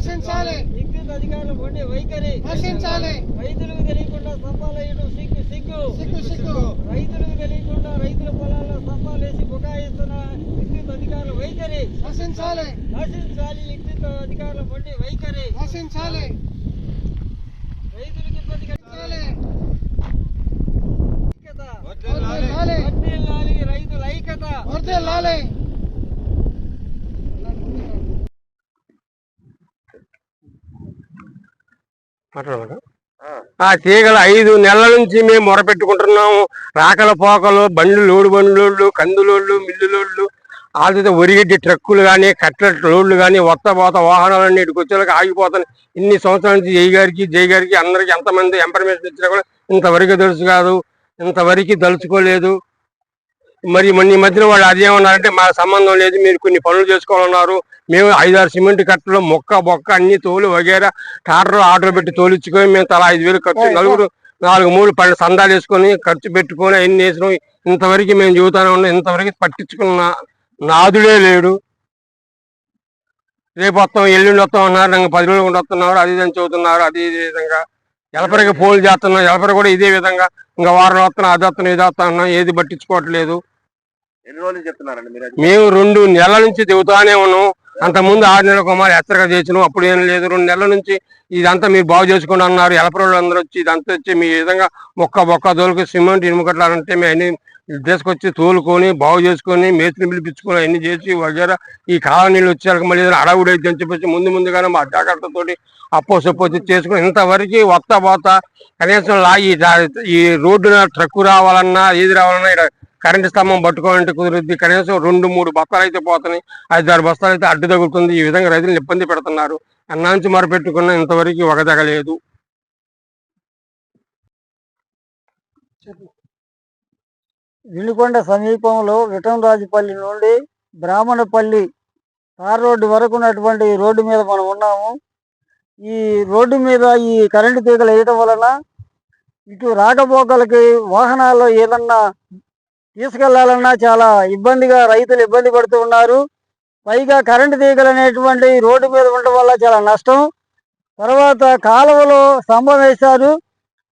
నశించాలి విద్యుత్ అధికారుల మొండి వైఖరి. నశించాలి రైతులకు తెలియకుండా స్తంభాలేయడం సిగ్గు సిగ్గు. సిగ్గు సిగ్గు. రైతులకు తెలియకుండా రైతుల పొలాల్లో స్తంభాలేసి బుకాయిస్తున్న విద్యుత్ అధికారుల వైఖరి. నశించాలి నశించాలి విద్యుత్ అధికారుల మొండి వైఖరి. నశించాలి ఆ. తీగలు ఐదు నెలల నుంచి మేము మొరపెట్టుకుంటున్నాము. రాకల పోకలు బండ్లు లోడు బండ్లు లోడ్లు కందు లోడ్లు మిల్లు లోడ్లు. ఆల్రెడీ ఒరిగడ్డి ట్రక్కులు కానీ కట్ల లోడ్లు కానీ వత్త పోత వాహనాలన్నీ ఇటుకు వచ్చేలాగా ఆగిపోతాయి ఇన్ని సంవత్సరాల నుంచి జై గారికి జై గారికి అందరికి ఎంతమంది ఇన్ఫర్మేషన్ ఇచ్చినా కూడా ఇంతవరకు తెలుసు కాదు. ఇంతవరకు దలుచుకోలేదు మరి మొన్న ఈ మధ్యన వాళ్ళు అదేమన్నారంటే మా సంబంధం లేదు మీరు కొన్ని పనులు చేసుకోవాలన్నారు. మేము ఐదారు సిమెంట్ కట్టలు మొక్క బొక్క అన్ని తోలు వగేరా టాటర్ ఆర్డర్ పెట్టి తోలిచ్చుకొని మేము తలా ఐదు వేలు ఖర్చు నలుగురు నాలుగు మూడు పళ్ళు సందాలు వేసుకొని ఖర్చు పెట్టుకొని అన్ని వేసినాం. ఇంతవరకు మేము చెబుతానే ఉన్నాం ఇంతవరకు పట్టించుకున్న నాదుడే లేడు. రేపు వస్తాం ఎల్లుండి వస్తాం అన్నారు ఇంకా పది రోజులు కూడా వస్తున్నారు అది ఇది అని చెబుతున్నారు అది ఇదే విధంగా. ఎలపరికి పోలు చేస్తున్నాం ఎలపరి కూడా ఇదే విధంగా. ఇంకా వారం వస్తున్నాం అది వస్తున్నాం ఇది వస్తున్నాం ఏది పట్టించుకోవట్లేదు? మేము రెండు నెలల నుంచి దిగుతానే ఉన్నాం. అంతకుముందు ముందు ఆరు నెలల కుమార్ హెచ్చరిక చేసినాం అప్పుడు ఏం లేదు. రెండు నెలల నుంచి ఇదంతా మీరు బాగు చేసుకోండి అన్నారు. ఎలపరోళ్ళు అందరూ వచ్చి ఇదంతా వచ్చి మీ విధంగా మొక్క బొక్క తోలుకు సిమెంట్ ఇనుముకట్లాలంటే మేము అన్ని తీసుకొచ్చి తోలుకొని బాగు చేసుకొని మేస్త్రి పిలిపించుకొని అన్ని చేసి వగేరా ఈ కాల నీళ్ళు వచ్చేసరికి మళ్ళీ ఏదైనా అడవుడు అయితే అని చెప్పేసి ముందు ముందుగానే మా జాగ్రత్తతోటి అప్పో సొప్పో చేసుకుని ఇంతవరకు వస్తా పోతా కనీసం లాగి ఈ ఈ రోడ్డున ట్రక్కు రావాలన్నా ఏది రావాలన్నా ఇక్కడ కరెంటు స్తంభం పట్టుకోవాలంటే కుదురుద్ది. కనీసం రెండు మూడు బస్తాలు అయితే పోతున్నాయి. ఐదారు బస్తాలు అయితే అడ్డు తగులుతుంది. ఈ విధంగా రైతులు ఇబ్బంది పెడుతున్నారు. అన్నాంచి మరపెట్టుకున్న ఇంతవరకు ఒక తగలేదు వినుకొండ సమీపంలో విఠంరాజుపల్లి నుండి బ్రాహ్మణపల్లి తార్ రోడ్డు వరకు ఉన్నటువంటి రోడ్డు మీద మనం ఉన్నాము. ఈ రోడ్డు మీద ఈ కరెంటు తీగలు వేయటం వలన ఇటు రాకపోకలకి వాహనాల్లో ఏదన్నా తీసుకెళ్ళాలన్నా చాలా ఇబ్బందిగా రైతులు ఇబ్బంది పడుతూ ఉన్నారు. పైగా కరెంటు తీగలు అనేటువంటి రోడ్డు మీద ఉండటం వల్ల చాలా నష్టం. తర్వాత కాలువలో స్తంభం వేశారు.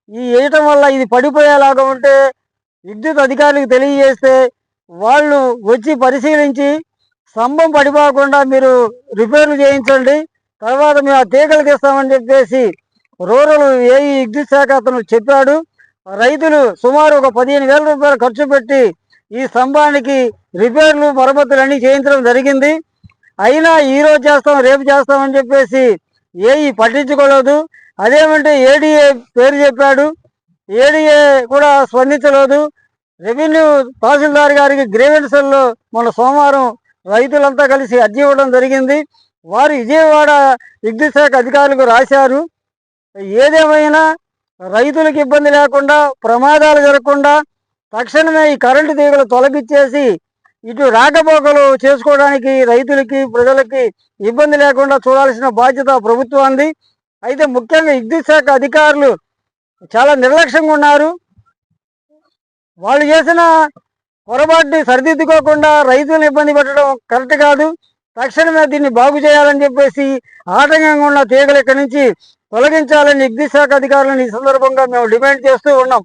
ఈ వేయటం వల్ల ఇది పడిపోయేలాగా ఉంటే విద్యుత్ అధికారులకు తెలియజేస్తే వాళ్ళు వచ్చి పరిశీలించి స్తంభం పడిపోకుండా మీరు రిపేర్లు చేయించండి. తర్వాత మేము ఆ తీగలకి ఇస్తామని చెప్పేసి రూరల్ ఏ విద్యుత్ శాఖ అతను చెప్పాడు. రైతులు సుమారు ఒక పదిహేను వేల రూపాయలు ఖర్చు పెట్టి ఈ స్తంభానికి రిపేర్లు మరమ్మతులు అన్నీ చేయించడం జరిగింది. అయినా ఈరోజు చేస్తాం రేపు చేస్తామని చెప్పేసి ఏఈ పట్టించుకోలేదు. అదేమంటే ఏడీఏ పేరు చెప్పాడు. ఏడీఏ కూడా స్పందించలేదు. రెవెన్యూ తహసీల్దార్ గారికి గ్రీవెన్సల్లో మొన్న సోమవారం రైతులంతా కలిసి అర్జీ ఇవ్వడం జరిగింది. వారు విజయవాడ విద్యుత్ శాఖ అధికారులకు రాశారు. ఏదేమైనా రైతులకు ఇబ్బంది లేకుండా ప్రమాదాలు జరగకుండా తక్షణమే ఈ కరెంటు తీగలు తొలగిచ్చేసి ఇటు రాకపోకలు చేసుకోవడానికి రైతులకి ప్రజలకి ఇబ్బంది లేకుండా చూడాల్సిన బాధ్యత ప్రభుత్వాన్ని అయితే ముఖ్యంగా విద్యుత్ శాఖ అధికారులు చాలా నిర్లక్ష్యంగా ఉన్నారు. వాళ్ళు చేసిన పొరపాటుని సరిదిద్దుకోకుండా రైతులను ఇబ్బంది పెట్టడం కరెక్ట్ కాదు. తక్షణమే దీన్ని బాగు చేయాలని చెప్పేసి ఆటంకంగా ఉన్న తీగలు ఇక్కడి నుంచి తొలగించాలని విద్యుత్ శాఖ అధికారులను ఈ సందర్భంగా మేము డిమాండ్ చేస్తూ ఉన్నాం.